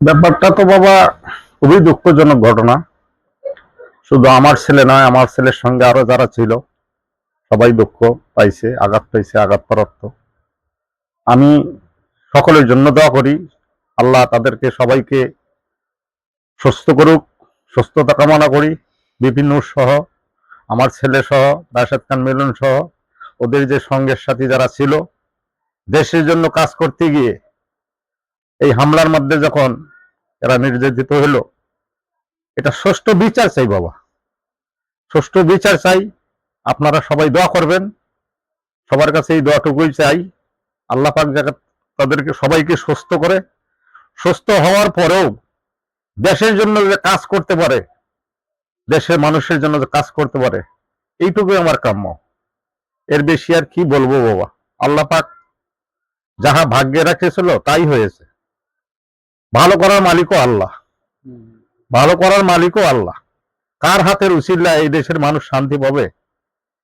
ব্যাপারটা তো বাবা খুবই দুঃখজনক ঘটনা। শুধু আমার ছেলে নয়, আমার ছেলের সঙ্গে আরও যারা ছিল, সবাই দুঃখ পাইছে, আঘাত পাইছে, আঘাত প্রাপ্ত। আমি সকলের জন্য দোয়া করি, আল্লাহ তাদেরকে সবাইকে সুস্থ করুক, সুস্থতা কামনা করি বিপিন সহ আমার ছেলে সহ রাশেদ খান মিলন সহ, ওদের যে সঙ্গের সাথী যারা ছিল, দেশের জন্য কাজ করতে গিয়ে হামলার মধ্যে যখন এরা নির্যাতিত হলো, এটা ষষ্ঠ বিচার চাই বাবা। ষষ্ঠ বিচার চাই, আপনারা সবাই দোয়া করবেন। সবার কাছে এই দোয়াটুকুই চাই। আল্লাহ পাক যাতে তাদেরকে সবাইকে সুস্থ করে, সুস্থ হওয়ার পরেও দেশের জন্য যে কাজ করতে পারে, দেশের মানুষের জন্য যে কাজ করতে পারে, এইটুকুই আমার কাম্য। এর বেশি আর কি বলব বাবা? আল্লাহ পাক যাহা ভাগ্যে রাখেছিল তাই হয়েছে। ভালো করার মালিকও আল্লাহ। ভালো করার মালিকও আল্লাহ। কার হাতের উচিল্লা এই দেশের মানুষ শান্তি পাবে?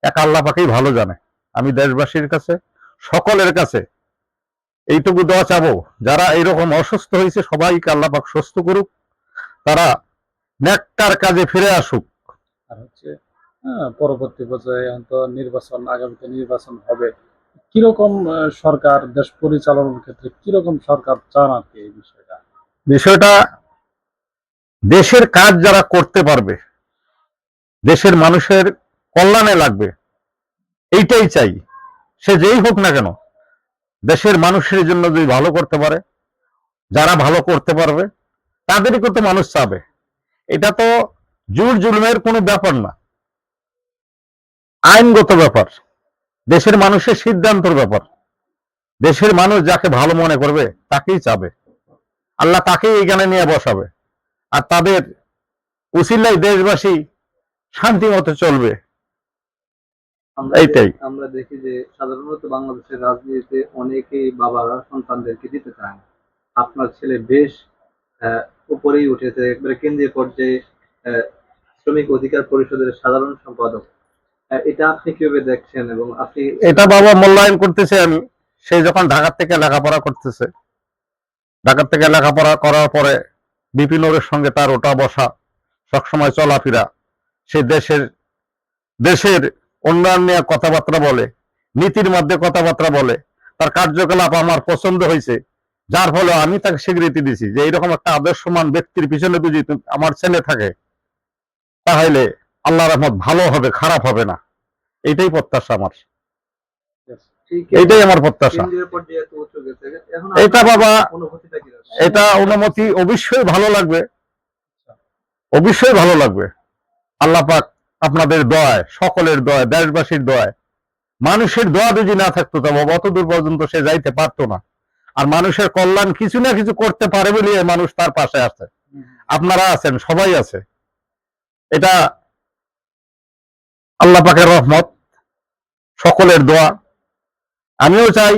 এক আল্লাহ পাকেই ভালো জানে। আমি দেশবাসীর কাছে সকলের কাছে এইটুকু দেওয়া চাবো যারা এইরকম অসুস্থ হয়েছে সবাইকে আল্লাহ পাক সুস্থ করুক। তারা নেকটার কাজে ফিরে আসুক। আর হচ্ছে হ্যাঁ, পরবর্তী পর্যায়ে নির্বাচন আগামীতে নির্বাচন হবে। কীরকম সরকার দেশ পরিচালনার ক্ষেত্রে কীরকম সরকার চান আর কি এই বিষয়টা? বিষয়টা দেশের কাজ যারা করতে পারবে, দেশের মানুষের কল্যাণে লাগবে, এইটাই চাই। সে যেই হোক না কেন, দেশের মানুষের জন্য যদি ভালো করতে পারে, যারা ভালো করতে পারবে তাদেরকে তো মানুষ চাবে। এটা তো জুর জুলুমের কোনো ব্যাপার না। আইনগত ব্যাপার, দেশের মানুষের সিদ্ধান্তর ব্যাপার। দেশের মানুষ যাকে ভালো মনে করবে, তাকেই চাবে। আল্লাহ তাকেই এখানে নিয়ে বসাবে। আর তাদের উসিল্লাই দেশবাসী শান্তি মতো চলবে। এইটাই। আমরা দেখি যে সাধারণত বাংলাদেশের রাজনীতিতে অনেকেই বাবারা সন্তানদেরকে দিতে চায় আপনার ছেলে বেশ উপরেই উঠেছে। একবারে কেন্দ্রীয় পর্যায়ে শ্রমিক অধিকার পরিষদের সাধারণ সম্পাদক। এটা আপনি কীভাবে দেখছেন এবং আপনি এটা বাবা মূল্যায়ন করতেছে আমি সে যখন ঢাকা থেকে লেখাপড়া করতেছে। ঢাকা থেকে লেখাপড়া করার পরে বিপিনের সঙ্গে তার ওটা বসা, সবসময় চলাফেরা, সে দেশের দেশের উন্নয়ন নিয়ে কথাবার্তা বলে, নীতির মধ্যে কথাবার্তা বলে, তার কার্যকলাপ আমার পছন্দ হয়েছে, যার ফলে আমি তাকে স্বীকৃতি দিছি যে এইরকম একটা আদর্শমান ব্যক্তির পিছনে যদি আমার ছেলে থাকে, তাহলে আল্লাহ রহমত ভালো হবে, খারাপ হবে না। এটাই প্রত্যাশা আমার। ঠিক এইটাই আমার প্রত্যাশা। এটা বাবা? এটা অনুমতি অবশ্যই ভালো লাগবে। অবশ্যই ভালো লাগবে। আল্লাহ পাক আপনাদের দয় সকলের দয় দেশবাসীর দয় মানুষের দোয়া যদি না থাকতো তবে অত দূর পর্যন্ত সে যাইতে পারতো না। আর মানুষের কল্যাণ কিছু না কিছু করতে পারে বলে মানুষ তার পাশে আছে। আপনারা আছেন সবাই আছে। এটা আল্লাহ পাকের রহমত সকলের দোয়া। আমিও চাই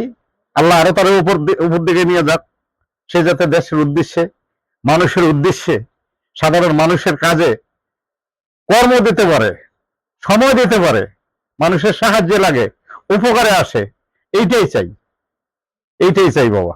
আল্লাহ আরও তার উপর উপর দিকে নিয়ে যাক। সে যাতে দেশের উদ্দেশ্যে, মানুষের উদ্দেশ্যে, সাধারণ মানুষের কাজে কর্ম দিতে পারে, সময় দিতে পারে, মানুষের সাহায্যে লাগে, উপকারে আসে, এইটাই চাই। এইটাই চাই বাবা।